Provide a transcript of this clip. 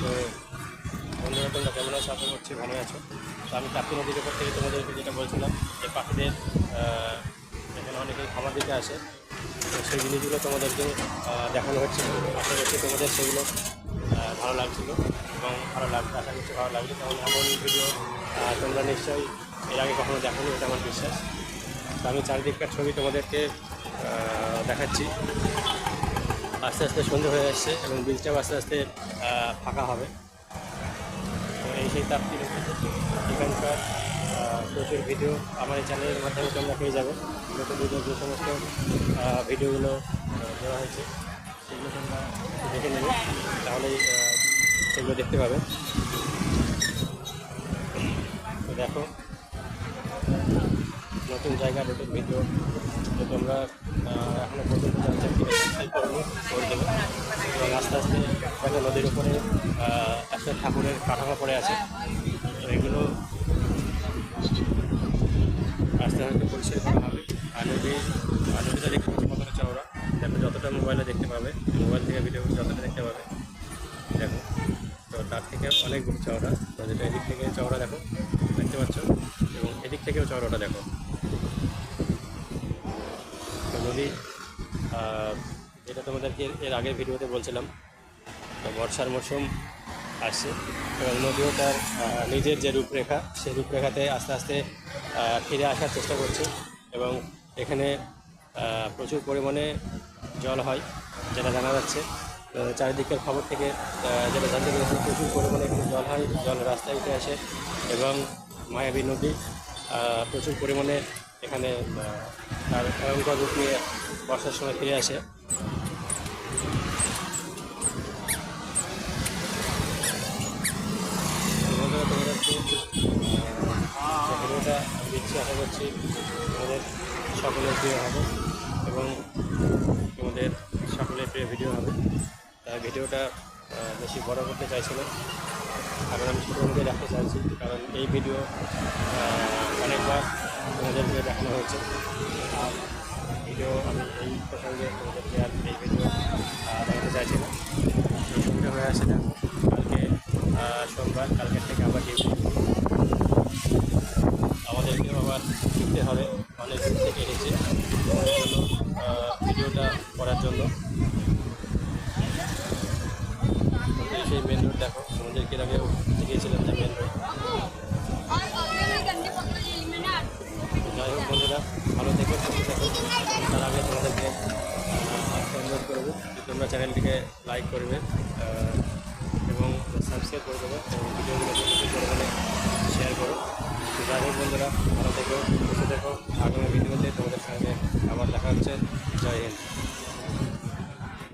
তো বন্ধুরা, তোমরা কেমন আছো? আশা করছি ভালো আছো। তো আমি কাপ্তি নদীর উপর থেকে তোমাদেরকে যেটা বলছিলাম, যে পাখিদের এখানে অনেকেই খাবার দিতে আসে। তো সেই জিনিসগুলো তোমাদেরকে দেখানো হচ্ছে। আশা করছি তোমাদের সেগুলো ভালো লাগছিল এবং ভালো লাগবে আশা করছি ভালো লাগবে। কারণ এমন ভিডিও তোমরা নিশ্চয়ই এর আগে কখনো দেখোনি, এটা আমার বিশ্বাস। তো আমি চারিদিককার ছবি তোমাদেরকে দেখাচ্ছি। আস্তে আস্তে সন্ধে হয়ে আসছে এবং ব্রিজটাও আস্তে আস্তে ফাঁকা হবে। তো এই সেই তাপ্তি এখানকার প্রচুর ভিডিও আমার এই চ্যানেলের মাধ্যমে তোমরা পেয়ে যাব। নতুন ভিডিও যে সমস্ত ভিডিওগুলো দেওয়া হয়েছে, সেগুলো তোমরা দেখে নেবে। তাহলেই সেগুলো দেখতে পাবে। দেখো, নতুন জায়গা, নতুন ভিডিও। তো তোমরা আহ, এখনও পর্যন্ত জানছেন কি সাবস্ক্রাইব করবে করে এবং আস্তে আস্তে দেখো নদীর উপরে একটা ঠাকুরের কাঠামো পড়ে আছে এগুলো আস্তে আস্তে পরিষ্কার করা হবে আর নদী আর নদীটা দেখতে পাচ্ছি কতটা চওড়া দেখো যতটা মোবাইলে দেখতে পাবে মোবাইল থেকে ভিডিও যতটা দেখতে পাবে দেখো তো তার থেকে অনেক চওড়া তো যেটা এদিক থেকে চওড়া দেখো দেখতে পাচ্ছ এবং এদিক থেকেও চওড়াটা দেখো নদী যেটা তোমাদেরকে এর- আগের ভিডিওতে বলছিলাম। বর্ষার মরশুম আসছে। এবং নদীও তার নিজের যে রূপরেখা, সেই রূপরেখাতে আস্তে আস্তে ফিরে আসার চেষ্টা করছে। এবং এখানে প্রচুর পরিমাণে জল হয়, যেটা জানা যাচ্ছে। চারিদিকের খবর থেকে যেটা জানতে পেরেছি, প্রচুর পরিমাণে এখানে জল হয়, জল রাস্তায় উঠে আসে। এবং মায়াবী নদী প্রচুর পরিমাণে এখানে তার ভয়ঙ্কর রূপ নিয়ে বর্ষার সময় ফিরে আসে। ভিডিওটা দিচ্ছি, আশা করছি তোমাদের সকলের প্রিয় হবে এবং তোমাদের সকলের প্রিয় ভিডিও হবে। তাই ভিডিওটা বেশি বড় করতে চাইছি না। কারণ আমি ছোটো রাখতে চাইছি, কারণ এই ভিডিও অনেকবার তোমাদেরকে দেখানো হয়েছে। আর ভিডিও আমি এই প্রসঙ্গে তোমাদেরকে আর এই ভিডিও দেখাতে চাইছি না এই সুবিধা হয়ে আসে দেখো কালকে সোমবার, কালকের থেকে আবার ডিউটি আমাদেরকেও আবার শিখতে হবে, অনেক দূর থেকে এসেছে। ভিডিওটা করার জন্য। সেই মেন রোড দেখো আমাদেরকে এর আগেও দেখিয়েছিলাম যে মেন রোড করব। তোমরা চ্যানেলটিকে লাইক করবে এবং সাবস্ক্রাইব করে দেবে। এবং ভিডিওগুলো পরিমাণে শেয়ার করো যাই হোক বন্ধুরা, ভালো থেকো, সুস্থ থেকো। আগামী ভিডিওতে তোমাদের সঙ্গে আবার দেখা হচ্ছে। জয় হিন্দ।